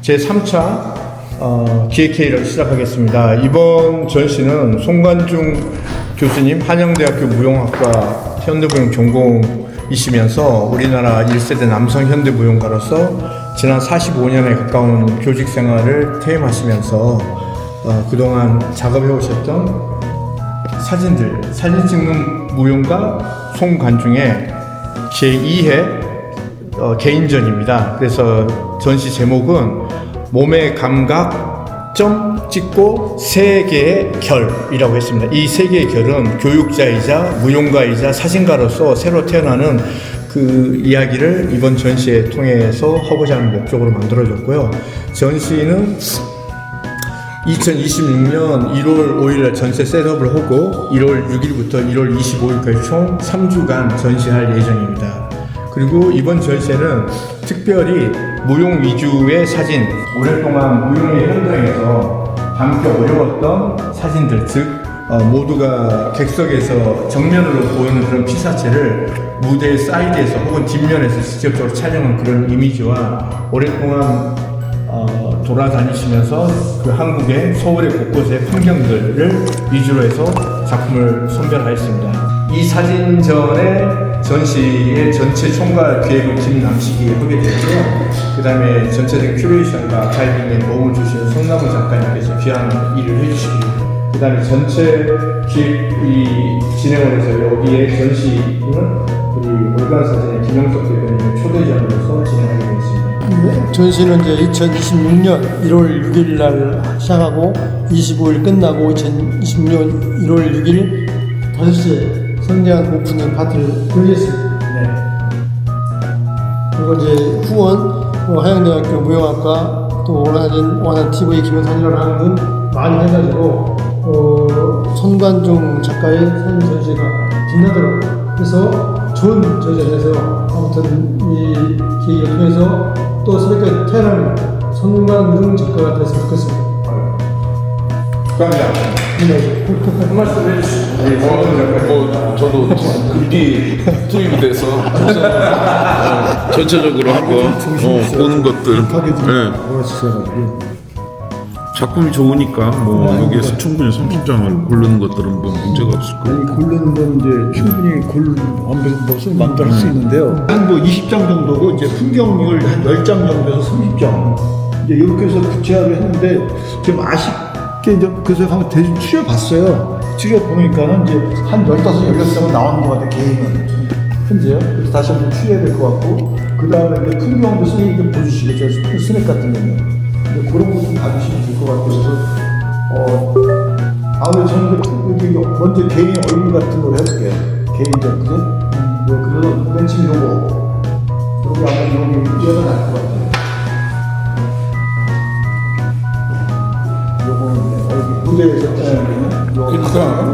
제 3차 어, 기획회의를 시작하겠습니다. 이번 전시는 송관중 교수님 한양대학교 무용학과 현대무용 전공이시면서 우리나라 1세대 남성 현대무용가로서 지난 45년에 가까운 교직 생활을 퇴임하시면서 어, 그동안 작업해 오셨던 사진들, 사진 찍는 무용가 송관중의 제2회 어, 개인전입니다. 그래서 전시 제목은 몸의 감각 점 찍고 세 개의 결이라고 했습니다. 이세 개의 결은 교육자이자 무용가이자 사진가로서 새로 태어나는 그 이야기를 이번 전시에 통해서 하고자 하는 목적으로 만들어졌고요. 전시는 2026년 1월 5일 전세 셋업을 하고 1월 6일부터 1월 25일까지 총 3주간 전시할 예정입니다. 그리고 이번 전시는 특별히 무용 위주의 사진, 오랫동안 무용의 현장에서 담기 어려웠던 사진들, 즉 어, 모두가 객석에서 정면으로 보이는 그런 피사체를 무대 사이드에서 혹은 뒷면에서 직접적으로 촬영한 그런 이미지와 오랫동안 어, 돌아다니시면서 그 한국의 서울의 곳곳의 풍경들을 위주로 해서 작품을 선별하였습니다. 이 사진전의 전시의 전체 총괄 기획을 김남식이 하게 되고요. 그 다음에 전체적인 큐레이션과 아카이빙에 도움을 주신 송나무 작가님께서 귀한 일을 해주시고 그 다음에 전체 기획 이 진행을 해서 여기에 전시는 우리 올간 사진의 김영석 대표님의 초대전으로서 진행하게 되겠습니다. 네, 전시는 이제 2026년 1월 6일 날 시작하고 25일 끝나고 2026년 1월 6일 5시에 성대한 오프닝 파티를 열겠습니다. 네. 그리고 이제 후원 어, 하양대학교 무용학과 또 원하는 원한 TV 김영산이라는 하는 분 많이 해가지고 어, 손관중 작가의 사진 전시가 빛나더라고요. 그래서 좋은 해서 아무튼 이 기회를 통해서 또 새롭게 태어나는 손관중 작가가 됐으면 좋겠습니다. 감사합니다. 한 말씀 해주시죠. 네, 뭐 저도 급히 투입이 돼서 어, 전체적으로 한번 어, 보는 것들 네. 작품이 좋으니까 뭐 여기에서 충분히 30장을 고르는 것들은 뭐 문제가 없을 거예요. 이 고르는 건 이제 충분히 고르는 것을 만들어 할수 있는데요. 한 뭐 20장 정도고 이제 풍경을 한 10장 정도에서 30장. 이제 이렇게 해서 구체화를 했는데 좀 아쉽게 이제 그래서 한번 대충 추려봤어요. 추려보니까는 이제 한 15, 16장은 나오는 것 같아요, 개인은. 현재요. 그래서 다시 한번 추려야 될 것 같고, 그 다음에 이제 풍경도 선생님 좀 보여주시고, 저 스냅 같은 경우는. 이제 그런 거 좀 봐주시면 될 것 같아요. 그래서, 어, 아무래도 저는 이제 먼저 개인 얼굴 같은 걸 해볼게요. 개인적, 그죠? 음, 뭐, 그래서 맨 처음 요거. 여기 아마 여기 뛰어서 날것 같아요.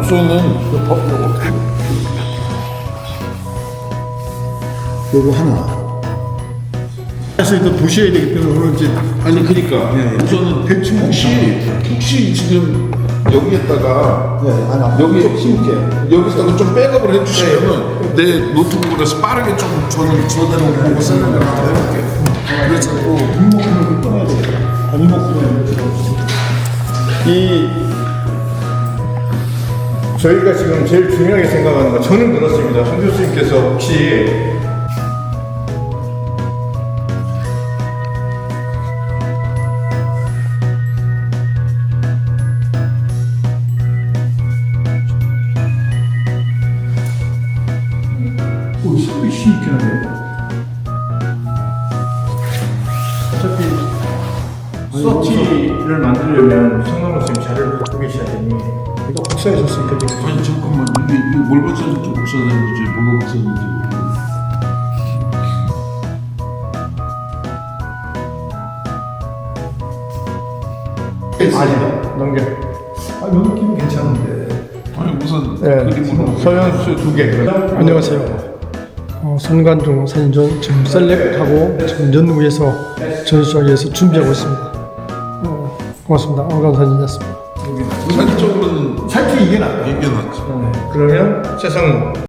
우선은 요 법, 요거. 요거 하나. 사실 또 보셔야 되기 때문에 오늘 이제 아니 그러니까 네, 네. 우선은 대충 혹시 혹시 지금 여기에다가 네, 아니, 아니, 여기 좀 심게. 여기다가 좀 백업을 해주시면은 내 노트북으로서 빠르게 좀 저는 저대로 보고 설명을 좀 해볼게요. 그래서 또 돼요. 아, 이목구를 이렇게 이 저희가 지금 제일 중요하게 생각하는 건 저는 그렇습니다. 송 교수님께서 혹시 오, 소리 하네. 어차피 서치를 만들려면 성남호 선생님 자료를 갖고 계셔야 되니 이거 복사해줬으니까 지금. 아니 잠깐만 이게 이게 뭘 박사는지 복사되는지 뭐가 박사는지 아니다 넘겨 아, 요 느낌은 괜찮은데. 아니 우선 네, 그림으로 서현 두개 안녕하세요. 어, 손관중 사진전 지금 셀렉하고 지금 연구에서 전시하기 위해서 준비하고 있습니다. 어, 고맙습니다. 올간 사진이었습니다. 이게 낫다. 이게 낫지. 그러면 최상무